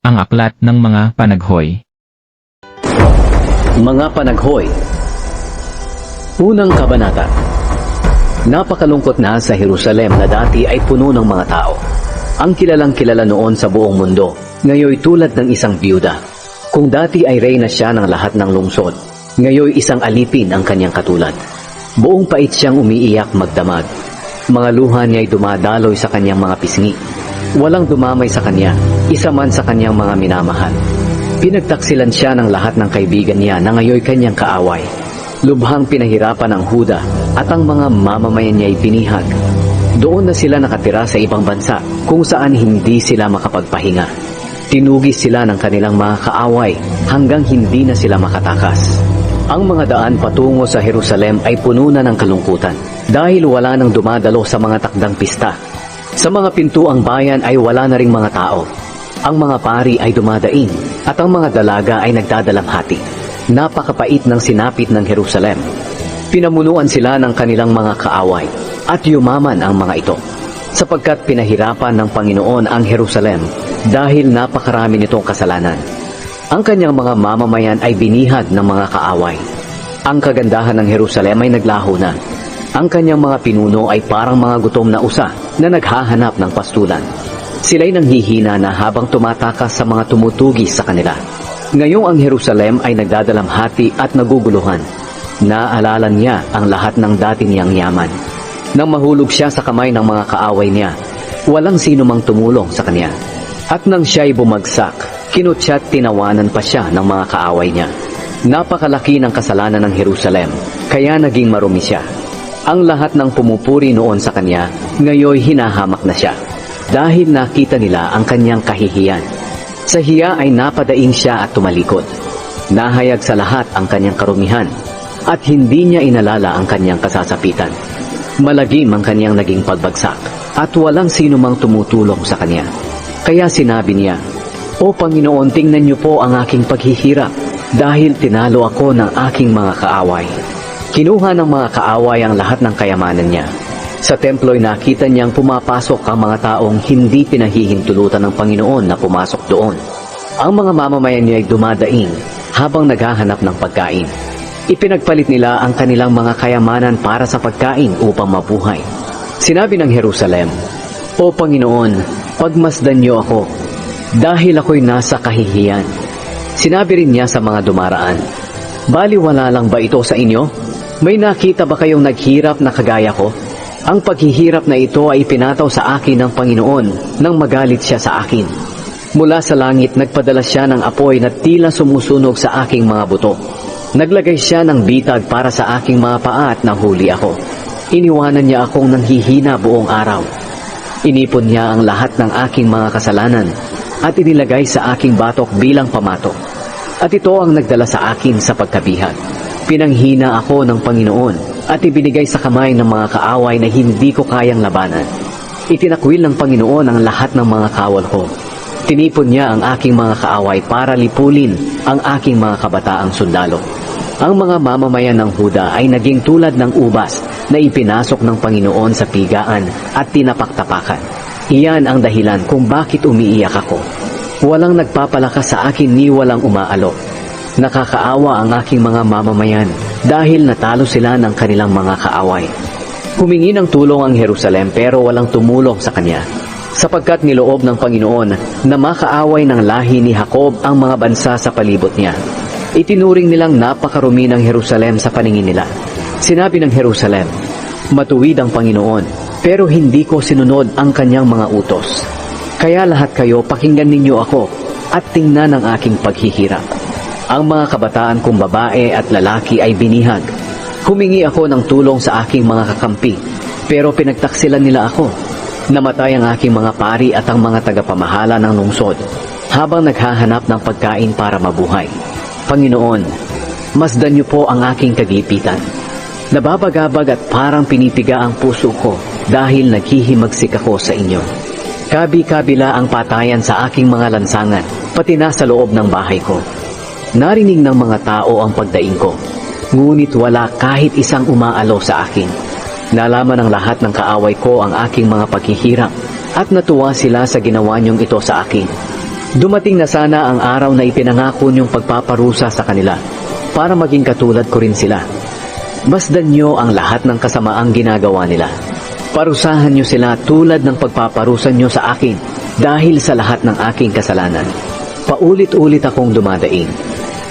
Ang aklat ng mga panaghoy. Mga panaghoy Unang kabanata Napakalungkot na sa Jerusalem na dati ay puno ng mga tao. Ang kilalang kilala noon sa buong mundo, ngayoy tulad ng isang biyuda. Kung dati ay reyna siya ng lahat ng lungsod, ngayoy isang alipin ang kanyang katulad. Buong pait siyang umiiyak magdamag. Mga luha niya ay dumadaloy sa kanyang mga pisngi. Walang dumamay sa kanya, isa man sa kanyang mga minamahal. Pinagtaksilan siya ng lahat ng kaibigan niya na ngayoy kanyang kaaway. Lubhang pinahirapan ang Huda at ang mga mamamayan niya ay binihag. Doon na sila nakatira sa ibang bansa kung saan hindi sila makapagpahinga. Tinugis sila ng kanilang mga kaaway hanggang hindi na sila makatakas. Ang mga daan patungo sa Jerusalem ay puno na ng kalungkutan dahil wala nang dumadalo sa mga takdang pista. Sa mga pintuang bayan ay wala na ring mga tao. Ang mga pari ay dumadaing at ang mga dalaga ay nagdadalamhati. Napakapait ng sinapit ng Jerusalem. Pinamunuan sila ng kanilang mga kaaway at yumaman ang mga ito sapagkat pinahirapan ng Panginoon ang Jerusalem dahil napakarami nitong kasalanan. Ang kanyang mga mamamayan ay binihag ng mga kaaway. Ang kagandahan ng Jerusalem ay naglaho na. Ang kanyang mga pinuno ay parang mga gutom na usa na naghahanap ng pastulan. Sila'y nanghihina na habang tumatakas sa mga tumutugis sa kanila. Ngayong ang Jerusalem ay nagdadalamhati at naguguluhan. Naalala niya ang lahat ng dati niyang yaman. Nang mahulog siya sa kamay ng mga kaaway niya, walang sino mang tumulong sa kanya. At nang siya'y bumagsak, kinutsa't tinawanan pa siya ng mga kaaway niya. Napakalaki ng kasalanan ng Jerusalem, kaya naging marumi siya. Ang lahat ng pumupuri noon sa kanya, ngayoy hinahamak na siya. Dahil nakita nila ang kanyang kahihiyan. Sa hiya ay napadaing siya at tumalikod. Nahayag sa lahat ang kanyang karumihan at hindi niya inalala ang kanyang kasasapitan. Malagim ang kanyang naging pagbagsak at walang sino mang tumutulong sa kanya. Kaya sinabi niya, O Panginoon, tingnan niyo po ang aking paghihirap dahil tinalo ako ng aking mga kaaway. Kinuha ng mga kaaway ang lahat ng kayamanan niya. Sa templo'y nakita niyang pumapasok ang mga taong hindi pinahihintulutan ng Panginoon na pumasok doon. Ang mga mamamayan niya ay dumadaing habang naghahanap ng pagkain. Ipinagpalit nila ang kanilang mga kayamanan para sa pagkain upang mabuhay. Sinabi ng Jerusalem, O Panginoon, pagmasdan niyo ako, dahil ako'y nasa kahihiyan. Sinabi rin niya sa mga dumaraan, Baliwala lang ba ito sa inyo? May nakita ba kayong naghirap na kagaya ko? Ang paghihirap na ito ay pinataw sa akin ng Panginoon nang magalit siya sa akin. Mula sa langit nagpadala siya ng apoy na tila sumusunog sa aking mga buto. Naglagay siya ng bitag para sa aking mga paa at nahuli ako. Iniwanan niya akong nanghihina buong araw. Inipon niya ang lahat ng aking mga kasalanan at inilagay sa aking batok bilang pamatok. At ito ang nagdala sa akin sa pagkabihag. Pinanghina ako ng Panginoon at ibinigay sa kamay ng mga kaaway na hindi ko kayang labanan. Itinakwil ng Panginoon ang lahat ng mga kawal ko. Tinipon niya ang aking mga kaaway para lipulin ang aking mga kabataang sundalo. Ang mga mamamayan ng Huda ay naging tulad ng ubas na ipinasok ng Panginoon sa pigaan at tinapaktapakan. Iyan ang dahilan kung bakit umiiyak ako. Walang nagpapalakas sa akin ni walang umaalok. Nakakaawa ang aking mga mamamayan dahil natalo sila ng kanilang mga kaaway. Humingi ng tulong ang Jerusalem pero walang tumulong sa kanya. Sapagkat niloob ng Panginoon na makaaway ng lahi ni Jacob ang mga bansa sa palibot niya. Itinuring nilang napakarumi ng Jerusalem sa paningin nila. Sinabi ng Jerusalem, Matuwid ang Panginoon, pero hindi ko sinunod ang kanyang mga utos. Kaya lahat kayo pakinggan ninyo ako at tingnan ang aking paghihirap. Ang mga kabataan kong babae at lalaki ay binihag. Humingi ako ng tulong sa aking mga kakampi, pero pinagtaksilan nila ako. Namatay ang aking mga pari at ang mga tagapamahala ng lungsod habang naghahanap ng pagkain para mabuhay. Panginoon, masdan niyo po ang aking kagipitan. Nababagabag at parang pinipiga ang puso ko dahil naghihimagsik ako sa inyo. Kabi-kabila ang patayan sa aking mga lansangan, pati na sa loob ng bahay ko. Narinig ng mga tao ang pagdaing ko, ngunit wala kahit isang umaalo sa akin. Nalaman ng lahat ng kaaway ko ang aking mga paghihirap at natuwa sila sa ginawa niyong ito sa akin. Dumating na sana ang araw na ipinangako niyong pagpaparusa sa kanila para maging katulad ko rin sila. Masdan niyo ang lahat ng kasamaang ginagawa nila. Parusahan niyo sila tulad ng pagpaparusa niyo sa akin dahil sa lahat ng aking kasalanan. Paulit-ulit akong dumadaing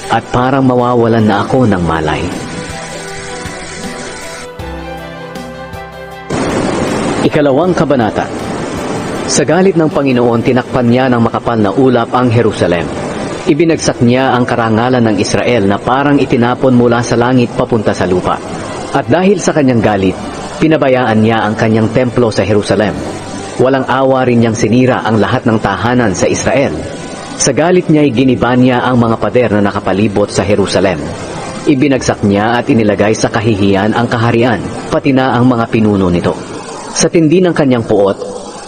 at parang mawawalan na ako ng malay. Ikalawang kabanata Sa galit ng Panginoon, tinakpan niya ng makapal na ulap ang Jerusalem. Ibinagsak niya ang karangalan ng Israel na parang itinapon mula sa langit papunta sa lupa. At dahil sa kanyang galit, pinabayaan niya ang kanyang templo sa Jerusalem. Walang awa rin niyang sinira ang lahat ng tahanan sa Israel. Sa galit niya ay giniba niya ang mga pader na nakapalibot sa Jerusalem. Ibinagsak niya at inilagay sa kahihiyan ang kaharian, pati na ang mga pinuno nito. Sa tindi ng kanyang puot,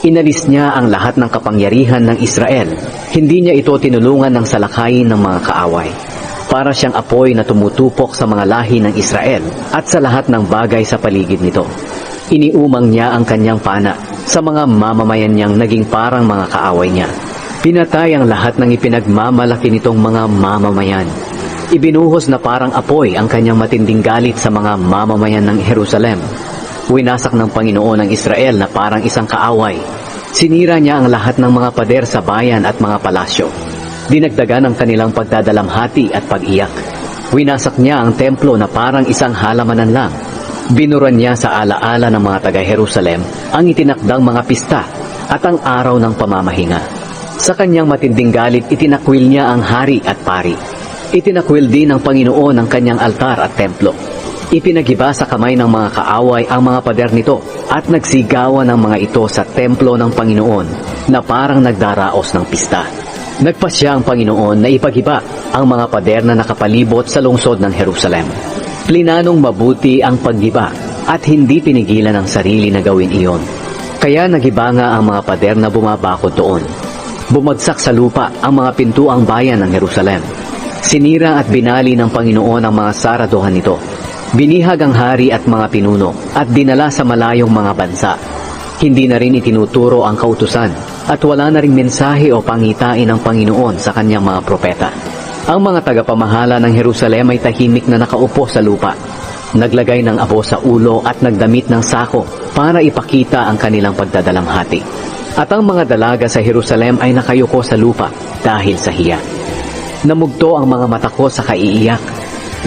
inalis niya ang lahat ng kapangyarihan ng Israel. Hindi niya ito tinulungan ng salakayin ng mga kaaway. Para siyang apoy na tumutupok sa mga lahi ng Israel at sa lahat ng bagay sa paligid nito. Iniumang niya ang kanyang pana sa mga mamamayan niyang naging parang mga kaaway niya. Pinatay ang lahat ng ipinagmamalaki nitong mga mamamayan. Ibinuhos na parang apoy ang kanyang matinding galit sa mga mamamayan ng Jerusalem. Winasak ng Panginoon ang Israel na parang isang kaaway. Sinira niya ang lahat ng mga pader sa bayan at mga palasyo. Dinagdagan ang kanilang pagdadalamhati at pag-iyak. Winasak niya ang templo na parang isang halamanan lang. Binuran niya sa alaala ng mga taga-Jerusalem ang itinakdang mga pista at ang araw ng pamamahinga. Sa kanyang matinding galit, itinakwil niya ang hari at pari. Itinakwil din ng Panginoon ang kanyang altar at templo. Ipinagiba sa kamay ng mga kaaway ang mga pader nito at nagsigawan ng mga ito sa templo ng Panginoon na parang nagdaraos ng pista. Nagpasya ang Panginoon na ipagiba ang mga pader na nakapalibot sa lungsod ng Jerusalem. Plinanong mabuti ang paggiba at hindi pinigilan ang sarili na gawin iyon. Kaya nagiba nga ang mga pader na bumabakod doon. Bumagsak sa lupa ang mga pintuang bayan ng Jerusalem. Sinira at binali ng Panginoon ang mga saraduhan nito. Binihag ang hari at mga pinuno at dinala sa malayong mga bansa. Hindi na rin itinuturo ang kautusan at wala na ring mensahe o pangitain ng Panginoon sa kanyang mga propeta. Ang mga tagapamahala ng Jerusalem ay tahimik na nakaupo sa lupa. Naglagay ng abo sa ulo at nagdamit ng sako para ipakita ang kanilang pagdadalamhati. At ang mga dalaga sa Jerusalem ay nakayuko sa lupa dahil sa hiya. Namugto ang mga mata ko sa kaiiyak.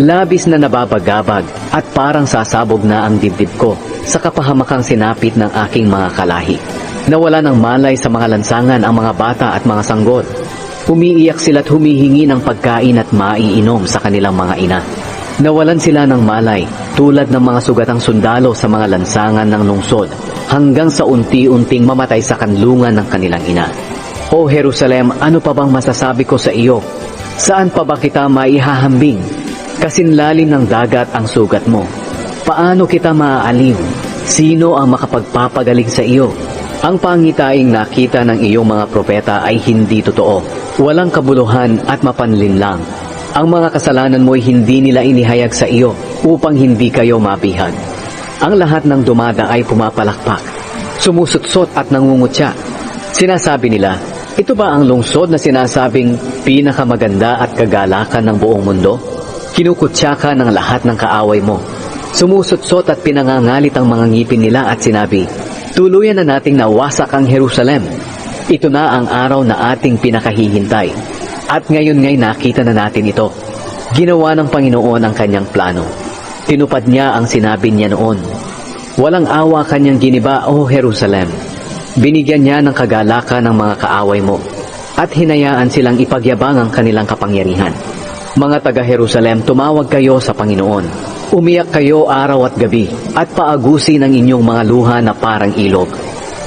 Labis na nababagabag at parang sasabog na ang dibdib ko sa kapahamakang sinapit ng aking mga kalahi. Nawala ng malay sa mga lansangan ang mga bata at mga sanggol. Umiiyak sila't humihingi ng pagkain at maiinom sa kanilang mga ina. Nawalan sila ng malay tulad ng mga sugatang sundalo sa mga lansangan ng lungsod hanggang sa unti-unting mamatay sa kanlungan ng kanilang ina. O Jerusalem, ano pa bang masasabi ko sa iyo? Saan pa ba kita maihahambing? Kasinlalim ng dagat ang sugat mo. Paano kita maaaliw? Sino ang makapagpapagaling sa iyo? Ang pangitaing nakita ng iyong mga propeta ay hindi totoo. Walang kabuluhan at mapanlin lang. Ang mga kasalanan mo ay hindi nila inihayag sa iyo upang hindi kayo mabihag. Ang lahat ng dumada ay pumapalakpak, sumusutsot at nangungutya. Sinasabi nila, ito ba ang lungsod na sinasabing pinakamaganda at kagalakan ng buong mundo? Kinukutya ka ng lahat ng kaaway mo. Sumusutsot at pinangangalit ang mga ngipin nila at sinabi, Tuluyan na nating nawasak ang Jerusalem. Ito na ang araw na ating pinakahihintay. At ngayon ngay nakita na natin ito. Ginawa ng Panginoon ang kanyang plano. Tinupad niya ang sinabi niya noon. Walang awa kanyang giniba, O Jerusalem. Binigyan niya ng kagalakan ng mga kaaway mo at hinayaan silang ipagyabang ang kanilang kapangyarihan. Mga taga-Jerusalem, tumawag kayo sa Panginoon. Umiyak kayo araw at gabi at paagusin ang inyong mga luha na parang ilog.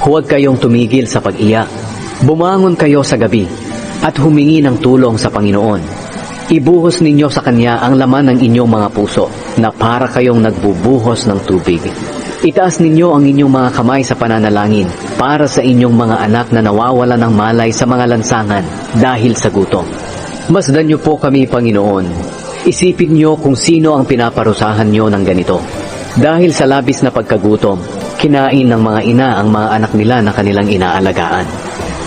Huwag kayong tumigil sa pag-iyak. Bumangon kayo sa gabi at humingi ng tulong sa Panginoon. Ibuhos ninyo sa Kanya ang laman ng inyong mga puso na para kayong nagbubuhos ng tubig. Itaas ninyo ang inyong mga kamay sa pananalangin para sa inyong mga anak na nawawala ng malay sa mga lansangan dahil sa gutom. Masdan niyo po kami, Panginoon. Isipin niyo kung sino ang pinaparusahan niyo ng ganito. Dahil sa labis na pagkagutom, kinain ng mga ina ang mga anak nila na kanilang inaalagaan.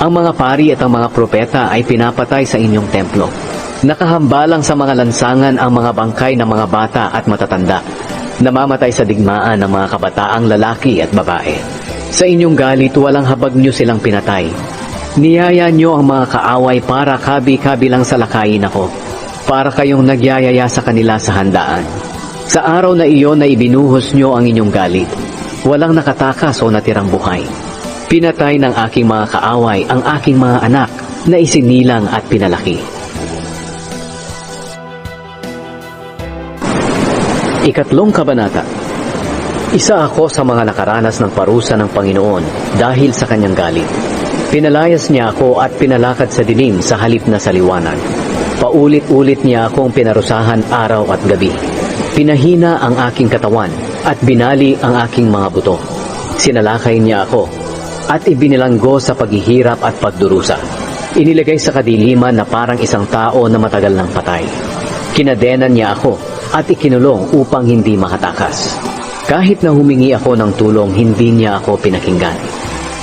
Ang mga pari at ang mga propeta ay pinapatay sa inyong templo. Nakahambalang sa mga lansangan ang mga bangkay ng mga bata at matatanda. Namamatay sa digmaan ng mga kabataang lalaki at babae. Sa inyong galit, walang habag nyo silang pinatay. Niyaya nyo ang mga kaaway para kabi-kabi lang sa lakayin ako. Para kayong nagyayaya sa kanila sa handaan. Sa araw na iyon na ibinuhos nyo ang inyong galit, walang nakatakas o natirang buhay. Pinatay ng aking mga kaaway ang aking mga anak na isinilang at pinalaki. Ikatlong Kabanata Isa ako sa mga nakaranas ng parusa ng Panginoon dahil sa kanyang galit. Pinalayas niya ako at pinalakad sa dilim sa halip na sa liwanag. Paulit-ulit niya akong pinarusahan araw at gabi. Pinahina ang aking katawan at binali ang aking mga buto. Sinalakay niya ako at ibinilanggo sa paghihirap at pagdurusa. Inilagay sa kadiliman na parang isang tao na matagal ng patay. Kinadenan niya ako at ikinulong upang hindi makatakas. Kahit na humingi ako ng tulong, hindi niya ako pinakinggan.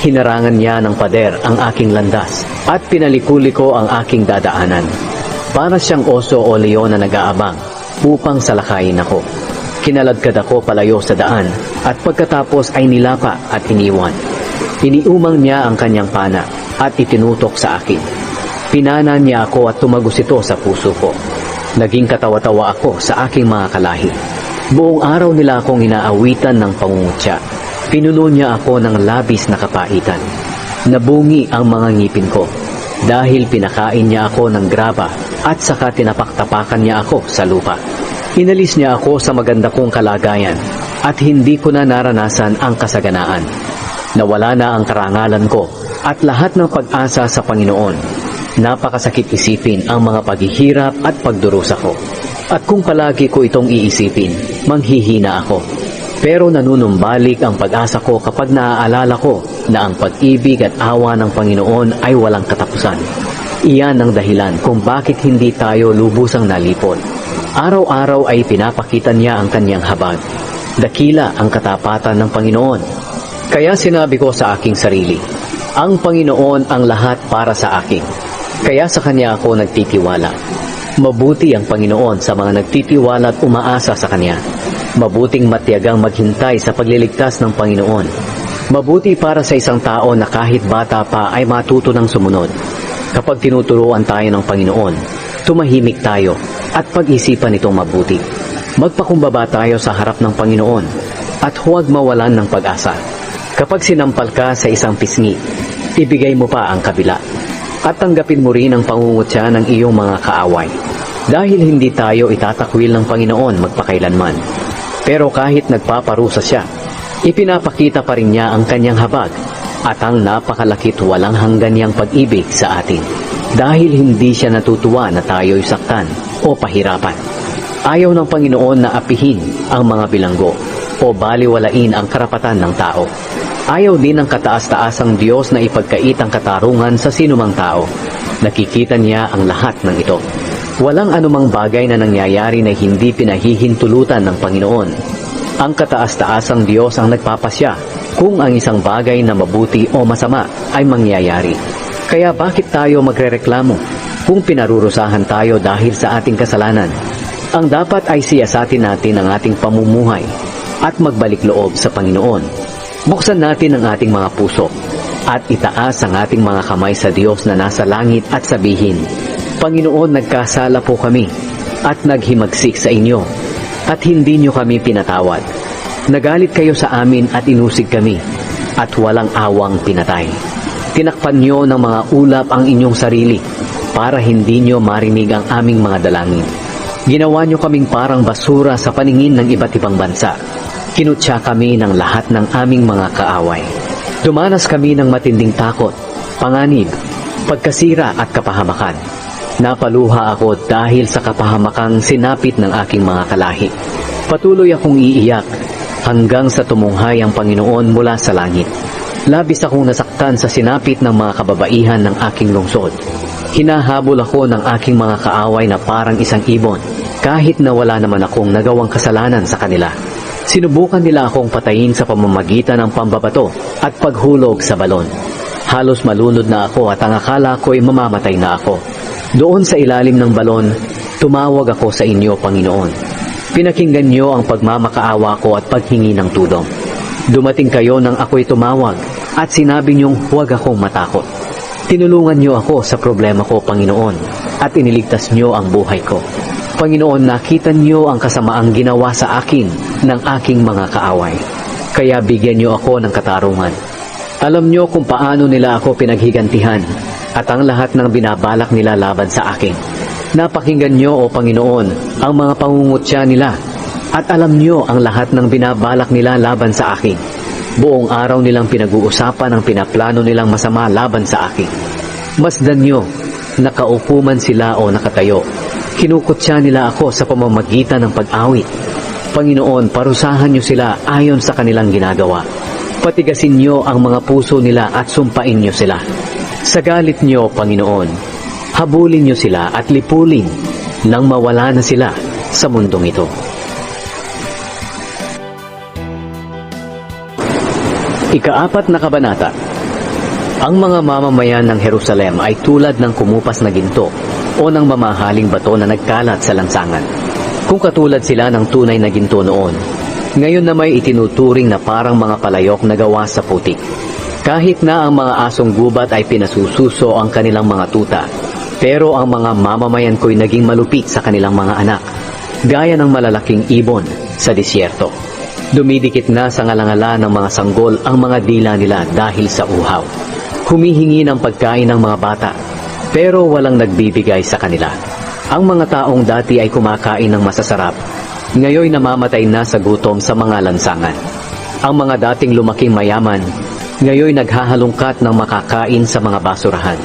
Hinarangan niya ng pader ang aking landas at pinalikuli ko ang aking dadaanan. Para siyang oso o leon na nag-aabang upang salakayin ako. Kinaladkad ako palayo sa daan at pagkatapos ay nilapa at iniwan. Iniumang niya ang kanyang pana at itinutok sa akin. Pinana niya ako at tumagos ito sa puso ko. Naging katawa-tawa ako sa aking mga kalahi. Buong araw nila akong inaawitan ng pangungutya. Pinuno niya ako ng labis na kapaitan. Nabungi ang mga ngipin ko dahil pinakain niya ako ng graba at saka tinapak-tapakan niya ako sa lupa. Inalis niya ako sa maganda kong kalagayan at hindi ko na naranasan ang kasaganaan. Nawala na ang karangalan ko at lahat ng pag-asa sa Panginoon. Napakasakit isipin ang mga paghihirap at pagdurusa ko. At kung palagi ko itong iisipin, manghihina ako. Pero nanunumbalik ang pag-asa ko kapag naaalala ko na ang pag-ibig at awa ng Panginoon ay walang katapusan. Iyan ang dahilan kung bakit hindi tayo lubusang nalipot. Araw-araw ay pinapakita niya ang kanyang habag. Dakila ang katapatan ng Panginoon. Kaya sinabi ko sa aking sarili, ang Panginoon ang lahat para sa akin. Kaya sa Kanya ako nagtitiwala. Mabuti ang Panginoon sa mga nagtitiwala at umaasa sa Kanya. Mabuting matiyagang maghintay sa pagliligtas ng Panginoon. Mabuti para sa isang tao na kahit bata pa ay matuto ng sumunod. Kapag tinuturuan tayo ng Panginoon, tumahimik tayo at pag-isipan itong mabuti. Magpakumbaba tayo sa harap ng Panginoon at huwag mawalan ng pag-asa. Kapag sinampal ka sa isang pisngi, ibigay mo pa ang kabila at tanggapin mo rin ang pangungutya ng iyong mga kaaway. Dahil hindi tayo itatakwil ng Panginoon magpakailanman. Pero kahit nagpaparusa siya, ipinapakita pa rin niya ang kanyang habag at ang napakalakit walang hanggan niyang pag-ibig sa atin. Dahil hindi siya natutuwa na tayo'y saktan o pahirapan. Ayaw ng Panginoon na apihin ang mga bilanggo o baliwalain ang karapatan ng tao. Ayaw din ng kataas-taasang Diyos na ipagkait ang katarungan sa sinumang tao. Nakikita niya ang lahat ng ito. Walang anumang bagay na nangyayari na hindi pinahihintulutan ng Panginoon. Ang kataas-taasang Diyos ang nagpapasya kung ang isang bagay na mabuti o masama ay mangyayari. Kaya bakit tayo magrereklamo kung pinarurusahan tayo dahil sa ating kasalanan? Ang dapat ay siyasatin natin ang ating pamumuhay at magbalik loob sa Panginoon. Buksan natin ang ating mga puso at itaas ang ating mga kamay sa Diyos na nasa langit at sabihin, Panginoon, nagkasala po kami at naghimagsik sa inyo at hindi nyo kami pinatawad. Nagalit kayo sa amin at inusig kami at walang awang pinatay. Tinakpan nyo ng mga ulap ang inyong sarili para hindi nyo marinig ang aming mga dalangin. Ginawa nyo kaming parang basura sa paningin ng iba't ibang bansa. Kinutya kami ng lahat ng aming mga kaaway. Dumanas kami ng matinding takot, panganib, pagkasira at kapahamakan. Napaluha ako dahil sa kapahamakang sinapit ng aking mga kalahi. Patuloy akong iiyak hanggang sa tumunghay ang Panginoon mula sa langit. Labis akong nasaktan sa sinapit ng mga kababaihan ng aking lungsod. Hinahabol ako ng aking mga kaaway na parang isang ibon kahit na wala naman akong nagawang kasalanan sa kanila. Sinubukan nila akong patayin sa pamamagitan ng pambabato at paghulog sa balon. Halos malunod na ako at ang akala ko'y mamamatay na ako. Doon sa ilalim ng balon, tumawag ako sa inyo, Panginoon. Pinakinggan niyo ang pagmamakaawa ko at paghingi ng tulong. Dumating kayo nang ako'y tumawag at sinabi niyong huwag akong matakot. Tinulungan niyo ako sa problema ko, Panginoon, at iniligtas niyo ang buhay ko. Panginoon, nakita niyo ang kasamaang ginawa sa akin ng aking mga kaaway. Kaya bigyan niyo ako ng katarungan. Alam niyo kung paano nila ako pinaghigantihan at ang lahat ng binabalak nila laban sa akin. Napakinggan niyo, O Panginoon, ang mga pangungutya nila at alam niyo ang lahat ng binabalak nila laban sa akin. Buong araw nilang pinag-uusapan ang pinaplano nilang masama laban sa akin. Masdan niyo, nakaupo man sila o nakatayo. Kinukutya nila ako sa pamamagitan ng pag-awit. Panginoon, parusahan niyo sila ayon sa kanilang ginagawa. Patigasin niyo ang mga puso nila at sumpain niyo sila. Sa galit niyo, Panginoon, habulin niyo sila at lipulin nang mawala na sila sa mundong ito. Ikaapat na kabanata Ang mga mamamayan ng Jerusalem ay tulad ng kumupas na ginto o ng mamahaling bato na nagkalat sa lansangan. Kung katulad sila ng tunay na ginto noon, ngayon na may itinuturing na parang mga palayok na gawa sa putik. Kahit na ang mga asong gubat ay pinasususo ang kanilang mga tuta, pero ang mga mamamayan ko'y naging malupit sa kanilang mga anak, gaya ng malalaking ibon sa disyerto. Dumidikit na sa ngalangala ng mga sanggol ang mga dila nila dahil sa uhaw. Humihingi ng pagkain ng mga bata, pero walang nagbibigay sa kanila. Ang mga taong dati ay kumakain ng masasarap, ngayon namamatay na sa gutom sa mga lansangan. Ang mga dating lumaking mayaman, ngayon naghahalungkat ng makakain sa mga basurahan.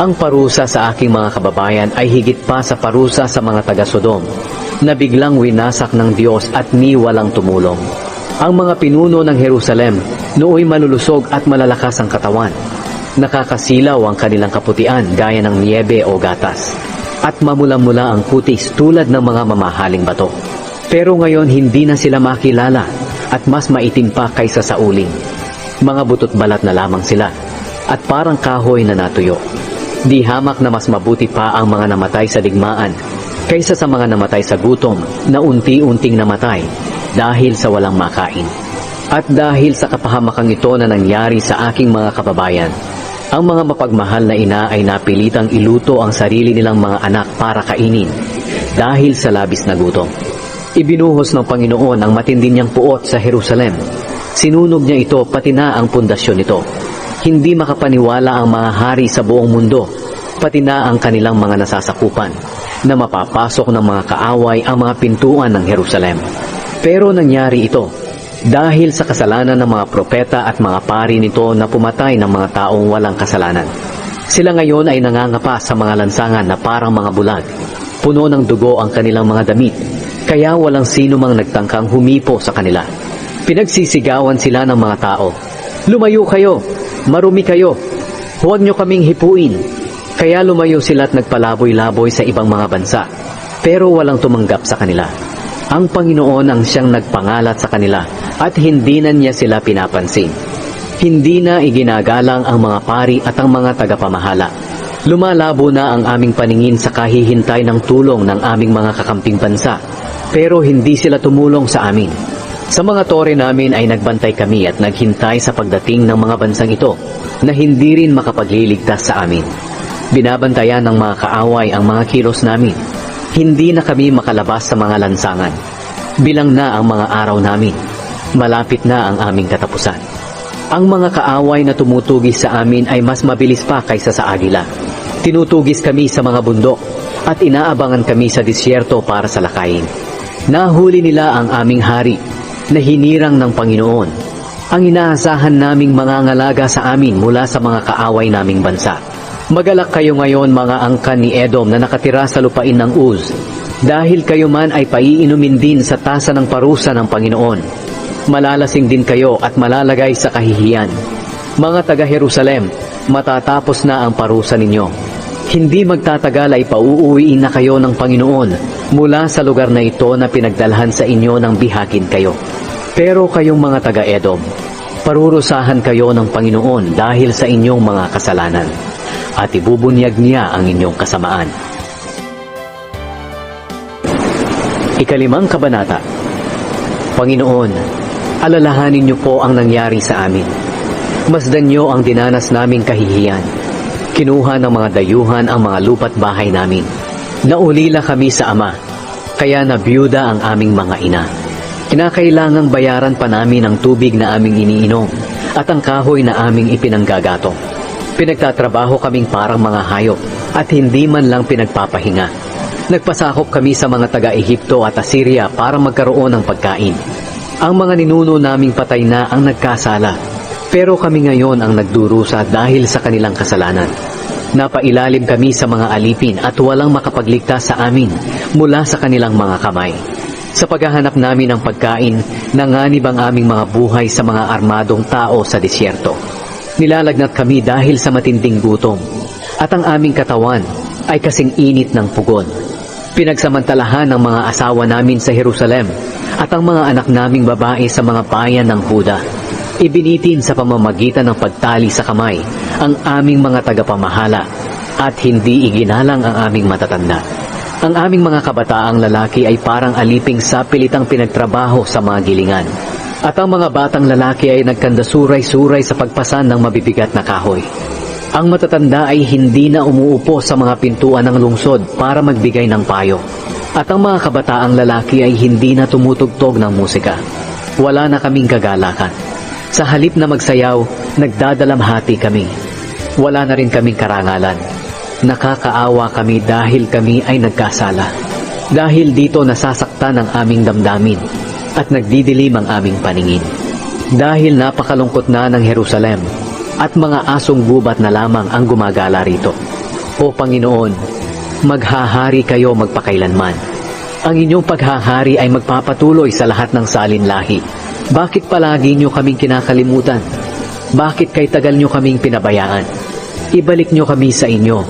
Ang parusa sa aking mga kababayan ay higit pa sa parusa sa mga taga-Sodom, na biglang winasak ng Diyos at ni walang tumulong. Ang mga pinuno ng Jerusalem nooy malulusog at malalakas ang katawan. Nakakasilaw ang kanilang kaputian gaya ng niebe o gatas. At mamula-mula ang kutis tulad ng mga mamahaling bato. Pero ngayon hindi na sila makilala at mas maitim pa kaysa sa uling. Mga butot balat na lamang sila at parang kahoy na natuyo. Di hamak na mas mabuti pa ang mga namatay sa digmaan kaysa sa mga namatay sa gutom na unti-unting namatay dahil sa walang makain. At dahil sa kapahamakang ito na nangyari sa aking mga kababayan, ang mga mapagmahal na ina ay napilitang iluto ang sarili nilang mga anak para kainin dahil sa labis na gutom. Ibinuhos ng Panginoon ang matindi niyang puot sa Jerusalem. Sinunog niya ito pati na ang pundasyon nito. Hindi makapaniwala ang mga hari sa buong mundo, pati na ang kanilang mga nasasakupan, na mapapasok ng mga kaaway ang mga pintuan ng Jerusalem. Pero nangyari ito dahil sa kasalanan ng mga propeta at mga pari nito na pumatay ng mga taong walang kasalanan. Sila ngayon ay nangangapa sa mga lansangan na parang mga bulag. Puno ng dugo ang kanilang mga damit, kaya walang sino mang nagtangkang humipo sa kanila. Pinagsisigawan sila ng mga tao. Lumayo kayo, marumi kayo, huwag nyo kaming hipuin. Kaya lumayo sila at nagpalaboy-laboy sa ibang mga bansa, pero walang tumanggap sa kanila. Ang Panginoon ang siyang nagpangalat sa kanila at hindi na niya sila pinapansin. Hindi na iginagalang ang mga pari at ang mga tagapamahala. Lumalabo na ang aming paningin sa kahihintay ng tulong ng aming mga kakamping bansa, pero hindi sila tumulong sa amin. Sa mga tore namin ay nagbantay kami at naghintay sa pagdating ng mga bansang ito na hindi rin makapagliligtas sa amin. Binabantayan ng mga kaaway ang mga kilos namin. Hindi na kami makalabas sa mga lansangan. Bilang na ang mga araw namin. Malapit na ang aming katapusan. Ang mga kaaway na tumutugis sa amin ay mas mabilis pa kaysa sa agila. Tinutugis kami sa mga bundok at inaabangan kami sa disyerto para sa lakayin. Nahuli nila ang aming hari na hinirang ng Panginoon. Ang inaasahan naming mga ngalaga sa amin mula sa mga kaaway naming bansa. Magalak kayo ngayon mga angkan ni Edom na nakatira sa lupain ng Uz, dahil kayo man ay paiinumin din sa tasa ng parusa ng Panginoon. Malalasing din kayo at malalagay sa kahihiyan. Mga taga-Jerusalem, matatapos na ang parusa ninyo. Hindi magtatagal ay pauuwiin na kayo ng Panginoon mula sa lugar na ito na pinagdalhan sa inyo ng bihakin kayo. Pero kayong mga taga-Edom, Parurusahan kayo ng Panginoon dahil sa inyong mga kasalanan at ibubunyag niya ang inyong kasamaan. Ikalimang kabanata Panginoon, alalahanin niyo po ang nangyari sa amin. Masdan niyo ang dinanas naming kahihiyan. Kinuha ng mga dayuhan ang mga lupat bahay namin. Naulila kami sa Ama, kaya nabiyuda ang aming mga ina. Kinakailangang bayaran pa namin ang tubig na aming iniinom at ang kahoy na aming ipinanggagatong. Pinagtatrabaho kaming parang mga hayop at hindi man lang pinagpapahinga. Nagpasakop kami sa mga taga-Ehipto at Assyria para magkaroon ng pagkain. Ang mga ninuno naming patay na ang nagkasala, pero kami ngayon ang nagdurusa dahil sa kanilang kasalanan. Napailalim kami sa mga alipin at walang makapagligtas sa amin mula sa kanilang mga kamay. Sa paghahanap namin ng pagkain, nanganib ang aming mga buhay sa mga armadong tao sa disyerto. Nilalagnat kami dahil sa matinding gutom, at ang aming katawan ay kasing init ng pugon. Pinagsamantalahan ng mga asawa namin sa Jerusalem at ang mga anak naming babae sa mga bayan ng Huda. Ibinitin sa pamamagitan ng pagtali sa kamay ang aming mga tagapamahala at hindi iginalang ang aming matatanda. Ang aming mga kabataang lalaki ay parang aliping sa pilitang pinagtrabaho sa mga gilingan. At ang mga batang lalaki ay nagkandasuray-suray sa pagpasan ng mabibigat na kahoy. Ang matatanda ay hindi na umuupo sa mga pintuan ng lungsod para magbigay ng payo. At ang mga kabataang lalaki ay hindi na tumutugtog ng musika. Wala na kaming kagalakan. Sa halip na magsayaw, nagdadalamhati kami. Wala na rin kaming karangalan. Nakakaawa kami dahil kami ay nagkasala. Dahil dito nasasaktan ang aming damdamin at nagdidilim ang aming paningin. Dahil napakalungkot na ng Jerusalem at mga asong gubat na lamang ang gumagala rito. O Panginoon, maghahari kayo magpakailanman. Ang inyong paghahari ay magpapatuloy sa lahat ng salinlahi. Bakit palagi nyo kaming kinakalimutan? Bakit kay tagal nyo kaming pinabayaan? Ibalik nyo kami sa inyo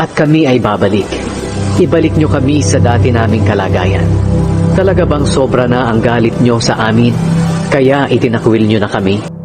at kami ay babalik. Ibalik nyo kami sa dati naming kalagayan. Talaga bang sobra na ang galit nyo sa amin? Kaya itinakwil nyo na kami?